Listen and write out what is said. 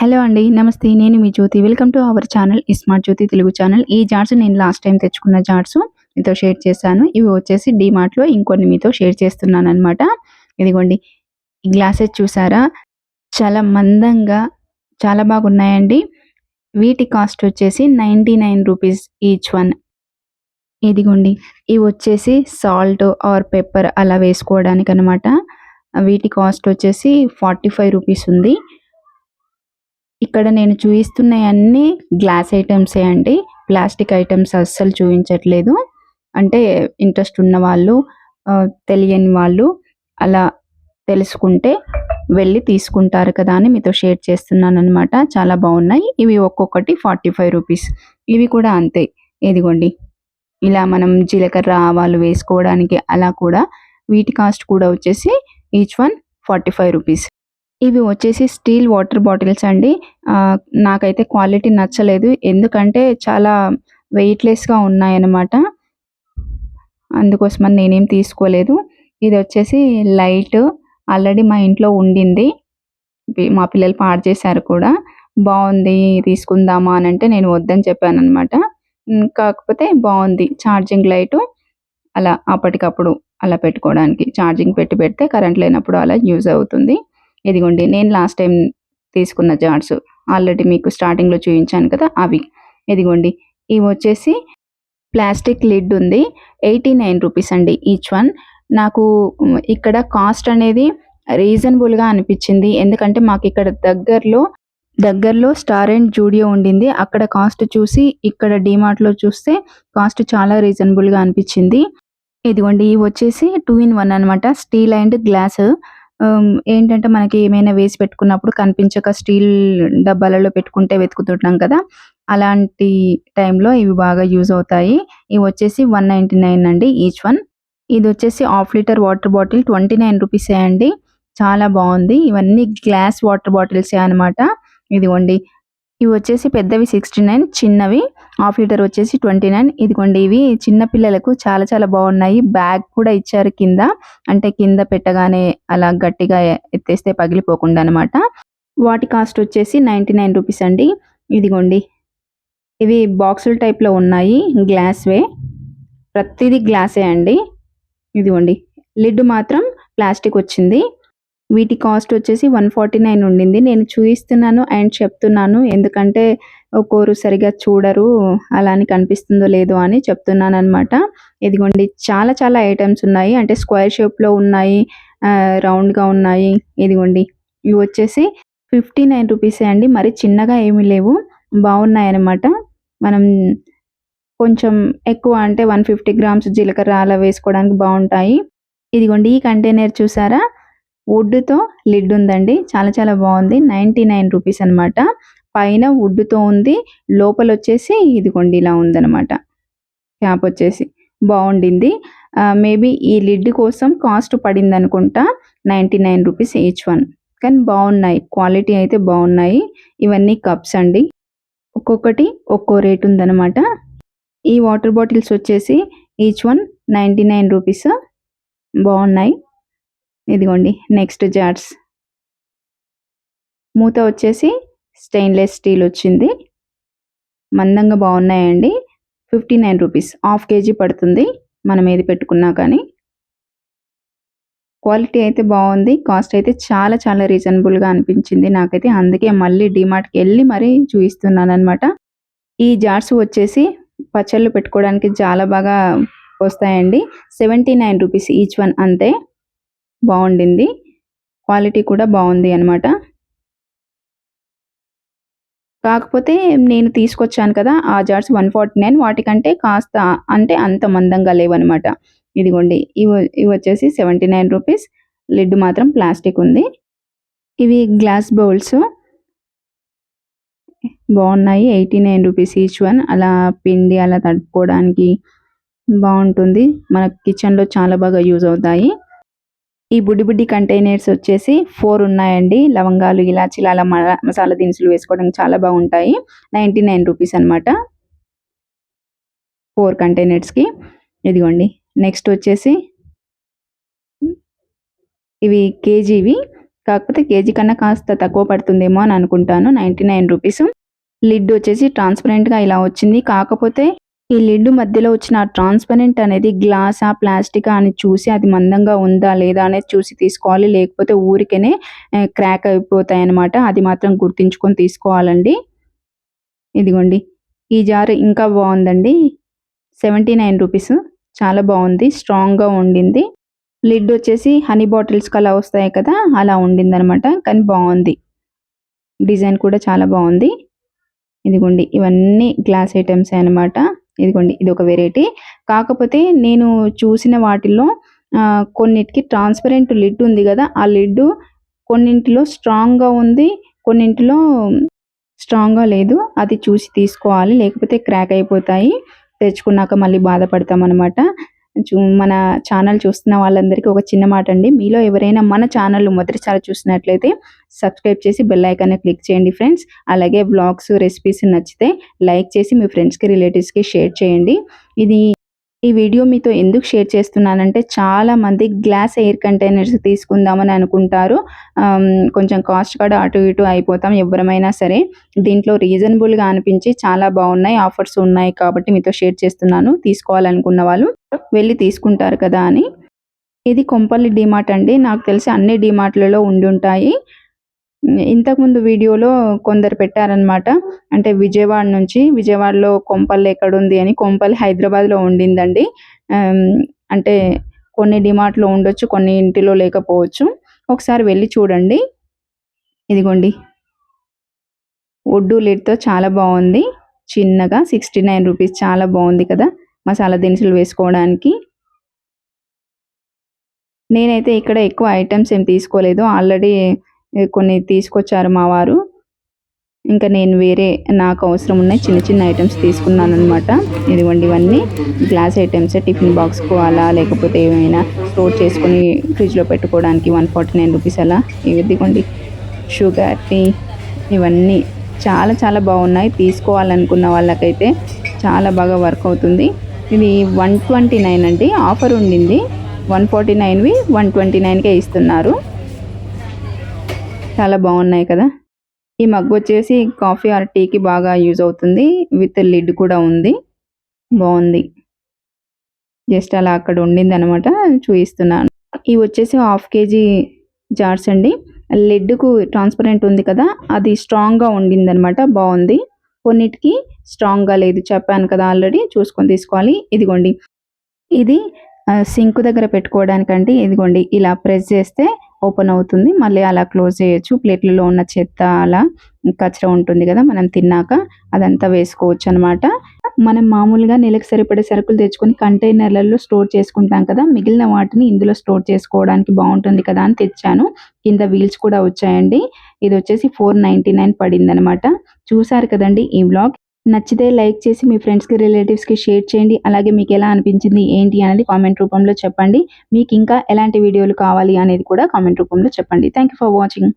Hello అండి నమస్తే. నేను మీ Jyoti. Welcome to our channel smart Jyoti Telugu channel. ఈ జార్స్ నేను లాస్ట్ టైం తెచ్చుకున్న జార్స్ మీతో షేర్ చేశాను. ఇవి వచ్చేసి డిమార్ట్లో ఇంకొన్ని మీతో షేర్ చేస్తున్నాను అనమాట ఇదిగోండి ఈ గ్లాసెస్ చూసారా? చాలా మందంగా చాలా బాగున్నాయండి. వీటి కాస్ట్ వచ్చేసి ninety nine rupees each one. ఇదిగోండి ఇవి వచ్చేసి సాల్ట్ ఆర్ పెప్పర్ అలా వేసుకోవడానికి అనమాట వీటి కాస్ట్ వచ్చేసి ఫార్టీ ఫైవ్ రూపీస్ ఉంది. ఇక్కడ నేను చూపిస్తున్నవన్నీ గ్లాస్ ఐటమ్సే అండి. ప్లాస్టిక్ ఐటమ్స్ అస్సలు చూపించట్లేదు అంటే ఇంట్రెస్ట్ ఉన్న వాళ్ళు ఆ, తెలియని వాళ్ళు అలా తెలుసుకుంటే వెళ్ళి తీసుకుంటారు కదా అని మీతో షేర్ చేస్తున్నాను అనమాట చాలా బాగున్నాయి. ఇవి ఒక్కొక్కటి ఫార్టీ ఫైవ్ రూపీస్. ఇవి కూడా అంతే. ఇదిగోండి. ఇలా మనం జీలకర్ర ఆవాలు వేసుకోవడానికి అలా కూడా వీటి కాస్ట్ కూడా వచ్చేసి each one forty five rupees. ఇవి వచ్చేసి స్టీల్ వాటర్ బాటిల్స్ అండి. నాకైతే క్వాలిటీ నచ్చలేదు. ఎందుకంటే చాలా వెయిట్లెస్గా ఉన్నాయన్నమాట. అందుకోసమని నేనేం తీసుకోలేదు. ఇది వచ్చేసి లైట్. ఆల్రెడీ మా ఇంట్లో ఉండింది. మా పిల్లలు పాడు చేశారు కూడా. బాగుంది తీసుకుందామా అని అంటే నేను వద్దని చెప్పాను అనమాట కాకపోతే బాగుంది. Charging light. అలా అప్పటికప్పుడు అలా పెట్టుకోవడానికి. ఛార్జింగ్ పెట్టి పెడితే కరెంట్ లేనప్పుడు అలా యూజ్ అవుతుంది. ఇదిగోండి నేను లాస్ట్ టైం తీసుకున్న జార్స్ ఆల్రెడీ మీకు స్టార్టింగ్లో చూపించాను కదా అవి. ఇదిగోండి ఇవి వచ్చేసి ప్లాస్టిక్ లిడ్ ఉంది ఎయిటీ నైన్ రూపీస్ అండి ఈచ్ వన్ నాకు ఇక్కడ కాస్ట్ అనేది రీజనబుల్గా అనిపించింది. ఎందుకంటే మాకు ఇక్కడ దగ్గరలో దగ్గరలో స్టార్ అండ్ జూడియో ఉండింది. అక్కడ కాస్ట్ చూసి ఇక్కడ డిమార్ట్లో చూస్తే కాస్ట్ చాలా రీజనబుల్గా అనిపించింది. ఇదిగోండి ఇవి వచ్చేసి టూ ఇన్ వన్ అనమాట స్టీల్ అండ్ గ్లాస్ ఏంటంటే మనకి ఏమైనా వేసి పెట్టుకున్నప్పుడు కనిపించక స్టీల్ డబ్బాలలో పెట్టుకుంటే వెతుకుతుంటాం కదా అలాంటి టైంలో ఇవి బాగా యూజ్ అవుతాయి. ఇవి వచ్చేసి వన్ నైంటీ నైన్ అండి ఈచ్ వన్ ఇది వచ్చేసి half litre water bottle twenty nine రూపీసే అండి. చాలా బాగుంది. ఇవన్నీ గ్లాస్ వాటర్ బాటిల్సే అనమాట ఇదిగోండి ఇవి వచ్చేసి పెద్దవి సిక్స్టీ నైన్ చిన్నవి. హాఫ్ లీటర్ వచ్చేసి ట్వంటీ నైన్ ఇదిగోండి ఇవి చిన్న పిల్లలకు చాలా చాలా బాగున్నాయి. బ్యాగ్ కూడా ఇచ్చారు కింద. అంటే కింద పెట్టగానే అలా గట్టిగా ఎత్తేస్తే పగిలిపోకుండా అనమాట వాటి కాస్ట్ వచ్చేసి నైంటీ నైన్ రూపీస్ అండి. ఇదిగోండి ఇవి బాక్సుల టైప్లో ఉన్నాయి. గ్లాస్వే ప్రతిదీ గ్లాసే అండి. ఇదిగోండి లిడ్ మాత్రం ప్లాస్టిక్ వచ్చింది. వీటి కాస్ట్ వచ్చేసి వన్ ఫార్టీ నైన్ ఉండింది. నేను చూపిస్తున్నాను అండ్ చెప్తున్నాను. ఎందుకంటే ఒక్కోరు సరిగా చూడరు అలా అని కనిపిస్తుందో లేదో అని చెప్తున్నాను అనమాట ఇదిగోండి చాలా చాలా ఐటమ్స్ ఉన్నాయి. అంటే స్క్వేర్ షేప్లో ఉన్నాయి రౌండ్గా ఉన్నాయి. ఇదిగోండి ఇవి వచ్చేసి ఫిఫ్టీ నైన్ రూపీసే అండి. మరి చిన్నగా ఏమీ లేవు బాగున్నాయి అన్నమాట మనం కొంచెం ఎక్కువ అంటే వన్ ఫిఫ్టీ గ్రామ్స్ జీలకర్ర అలా వేసుకోవడానికి బాగుంటాయి. ఇదిగోండి ఈ కంటైనర్ చూసారా? వుడ్తో లిడ్ ఉందండి. చాలా చాలా బాగుంది నైంటీ నైన్ రూపీస్ అనమాట పైన వుడ్తో ఉంది. లోపల వచ్చేసి ఇదిగోండి ఇలా ఉందన్నమాట. క్యాప్ వచ్చేసి బాగుండింది మేబీ ఈ లిడ్ కోసం కాస్ట్ పడింది అనుకుంటా ninety nine rupees each one. కానీ బాగున్నాయి క్వాలిటీ అయితే బాగున్నాయి ఇవన్నీ కప్స్ అండి. ఒక్కొక్కటి ఒక్కో రేట్ ఉందన్నమాట. ఈ వాటర్ బాటిల్స్ వచ్చేసి each one ninety nine rupees. బాగున్నాయి ఇదిగోండి నెక్స్ట్ జార్స్ మూత వచ్చేసి స్టెయిన్లెస్ స్టీల్ వచ్చింది. మందంగా బాగున్నాయండి. Fifty nine rupees half KG పడుతుంది. మనం ఏది పెట్టుకున్నా కానీ. క్వాలిటీ అయితే బాగుంది. కాస్ట్ అయితే చాలా చాలా రీజనబుల్గా అనిపించింది నాకైతే. అందుకే మళ్ళీ డిమార్ట్కి వెళ్ళి మరీ చూపిస్తున్నాను అనమాట ఈ జార్స్ వచ్చేసి పచ్చళ్ళు పెట్టుకోవడానికి చాలా బాగా వస్తాయండి. Seventy nine rupees each one అంతే. బాగుండింది. క్వాలిటీ కూడా బాగుంది అనమాట కాకపోతే నేను తీసుకొచ్చాను కదా ఆ జార్స్ వన్ ఫార్టీ నైన్. వాటికంటే కాస్త అంటే అంత మందంగా లేవనమాట ఇదిగోండి ఇవి ఇవి వచ్చేసి సెవెంటీ నైన్ రూపీస్. లిడ్ మాత్రం ప్లాస్టిక్ ఉంది. ఇవి గ్లాస్ బౌల్స్. బాగున్నాయి eighty nine rupees each one. అలా పిండి అలా తడుపుకోవడానికి బాగుంటుంది. మన కిచెన్లో చాలా బాగా యూజ్ అవుతాయి. ఈ బుడ్డి బుడ్డి కంటైనర్స్ వచ్చేసి ఫోర్ ఉన్నాయండి. లవంగాలు ఇలాచీలు అలా మసాలా దినుసులు వేసుకోవడానికి చాలా బాగుంటాయి. నైంటీ నైన్ రూపీస్ అనమాట ఫోర్ కంటైనర్స్కి ఇదిగోండి. నెక్స్ట్ వచ్చేసి ఇవి కేజీవి. కాకపోతే కేజీ కన్నా కాస్త తక్కువ పడుతుందేమో అని అనుకుంటాను. నైంటీ నైన్ రూపీస్ లిడ్ వచ్చేసి ట్రాన్స్పరెంట్గా ఇలా వచ్చింది. కాకపోతే ఈ లిడ్ మధ్యలో వచ్చిన ట్రాన్స్పరెంట్ అనేది గ్లాసా ప్లాస్టికా అని చూసి అది మందంగా ఉందా లేదా అనేది చూసి తీసుకోవాలి. లేకపోతే ఊరికేనే క్రాక్ అయిపోతాయి అనమాట అది మాత్రం గుర్తించుకొని తీసుకోవాలండి. ఇదిగోండి. ఈ జార్ ఇంకా బాగుందండి. Seventy nine rupees. చాలా బాగుంది. స్ట్రాంగ్గా ఉండింది. లిడ్ వచ్చేసి హనీ బాటిల్స్ అలా వస్తాయి కదా అలా ఉండింది అనమాట కానీ బాగుంది. డిజైన్ కూడా చాలా బాగుంది. ఇదిగోండి. ఇవన్నీ గ్లాస్ ఐటమ్స్ అనమాట ఇదిగోండి ఇది ఒక వెరైటీ కాకపోతే నేను చూసిన వాటిల్లో కొన్నిటికి ట్రాన్స్పరెంట్ లిడ్ ఉంది కదా ఆ లిడ్ కొన్నింటిలో స్ట్రాంగ్గా ఉంది కొన్నింటిలో స్ట్రాంగ్గా లేదు. అది చూసి తీసుకోవాలి లేకపోతే క్రాక్ అయిపోతాయి. తెచ్చుకున్నాక మళ్ళీ బాధపడతాం అనమాట మన ఛానల్ చూస్తున్న వాళ్ళందరికీ ఒక చిన్న మాట అండి మీలో ఎవరైనా మన ఛానల్ మొదటిసారి చూసినట్లయితే సబ్స్క్రైబ్ చేసి బెల్ ఐకాన్ని క్లిక్ చేయండి ఫ్రెండ్స్. అలాగే బ్లాగ్స్ రెసిపీస్ నచ్చితే లైక్ చేసి మీ ఫ్రెండ్స్కి రిలేటివ్స్కి షేర్ చేయండి. ఇది ఈ వీడియో మీతో ఎందుకు షేర్ చేస్తున్నానంటే చాలా మంది గ్లాస్ ఎయిర్ కంటైనర్స్ తీసుకుందామని అనుకుంటారు. కొంచెం కాస్ట్ కూడా అటు ఇటు అయిపోతాం ఎవరమైనా సరే. దీంట్లో రీజనబుల్గా అనిపించి చాలా బాగున్నాయి ఆఫర్స్ ఉన్నాయి కాబట్టి మీతో షేర్ చేస్తున్నాను. తీసుకోవాలనుకున్న వాళ్ళు వెళ్ళి తీసుకుంటారు కదా అని. ఇది కొంపల్లి డిమార్ట్ అండి. నాకు తెలిసి అన్ని డిమార్ట్లలో ఉండి ఉంటాయి. ఇంతకుముందు వీడియోలో కొందరు పెట్టారనమాట అంటే విజయవాడ నుంచి విజయవాడలో కొంపల్లి ఎక్కడుంది అని కొంపల్లి హైదరాబాద్లో ఉండిందండి. అంటే కొన్ని డిమార్ట్లో ఉండొచ్చు కొన్ని ఇంటిలో లేకపోవచ్చు. ఒకసారి వెళ్ళి చూడండి. ఇదిగోండి. ఒడ్డు లిడ్తో చాలా బాగుంది. చిన్నగా సిక్స్టీ నైన్ రూపీస్ చాలా బాగుంది కదా మసాలా దినుసులు వేసుకోవడానికి. నేనైతే ఇక్కడ ఎక్కువ ఐటమ్స్ ఏం తీసుకోలేదు. ఆల్రెడీ కొన్ని తీసుకొచ్చారు మా వారు. ఇంకా నేను వేరే నాకు అవసరం ఉన్న చిన్న చిన్న ఐటమ్స్ తీసుకున్నాను అనమాట ఇదిగోండి ఇవన్నీ. గ్లాస్ ఐటమ్స్ టిఫిన్ బాక్స్కు అలా లేకపోతే ఏమైనా స్టోర్ చేసుకొని ఫ్రిడ్జ్లో పెట్టుకోవడానికి వన్ ఫార్టీ నైన్ రూపీస్ అలా ఇదిగోండి. షుగర్ టీ ఇవన్నీ చాలా చాలా బాగున్నాయి. తీసుకోవాలనుకున్న వాళ్ళకైతే చాలా బాగా వర్క్ అవుతుంది. ఇది వన్ ట్వంటీ నైన్ అండి. ఆఫర్ ఉండింది. వన్ ఫార్టీ నైన్వి వన్ ట్వంటీ నైన్కే ఇస్తున్నారు. చాలా బాగున్నాయి కదా. ఈ మగ్గు వచ్చేసి కాఫీ ఆర్ టీకి బాగా యూజ్ అవుతుంది. విత్ లిడ్ కూడా ఉంది. బాగుంది. జస్ట్ అలా అక్కడ ఉండింది అనమాట చూపిస్తున్నాను. ఇవి వచ్చేసి హాఫ్ కేజీ జార్స్ అండి. లిడ్కు ట్రాన్స్పరెంట్ ఉంది కదా. అది స్ట్రాంగ్గా ఉండింది అనమాట బాగుంది. కొన్నిటికి స్ట్రాంగ్గా లేదు. చెప్పాను కదా ఆల్రెడీ. చూసుకొని తీసుకోవాలి. ఇదిగోండి. ఇది సింక్ దగ్గర పెట్టుకోవడానికంటే ఇదిగోండి. ఇలా ప్రెస్ చేస్తే ఓపెన్ అవుతుంది. మళ్ళీ అలా క్లోజ్ చేయొచ్చు. ప్లేట్లలో ఉన్న చెత్త అలా కచర ఉంటుంది కదా మనం తిన్నాక అదంతా వేసుకోవచ్చు అనమాట మనం మామూలుగా నెలకు సరిపడే సరుకులు తెచ్చుకొని కంటైనర్లలో స్టోర్ చేసుకుంటాం కదా మిగిలిన వాటిని ఇందులో స్టోర్ చేసుకోవడానికి బాగుంటుంది కదా అని తెచ్చాను. కింద వీల్స్ కూడా వచ్చాయండి. ఇది వచ్చేసి ఫోర్ నైంటీ నైన్ పడింది అనమాట చూసారు కదండి ఈ బ్లాగ్ నచ్చితే లైక్ చేసి మీ ఫ్రెండ్స్కి రిలేటివ్స్కి షేర్ చేయండి. అలాగే మీకు ఎలా అనిపించింది ఏంటి అనేది కామెంట్ రూపంలో చెప్పండి. మీకు ఇంకా ఎలాంటి వీడియోలు కావాలి అనేది కూడా కామెంట్ రూపంలో చెప్పండి. Thank for watching.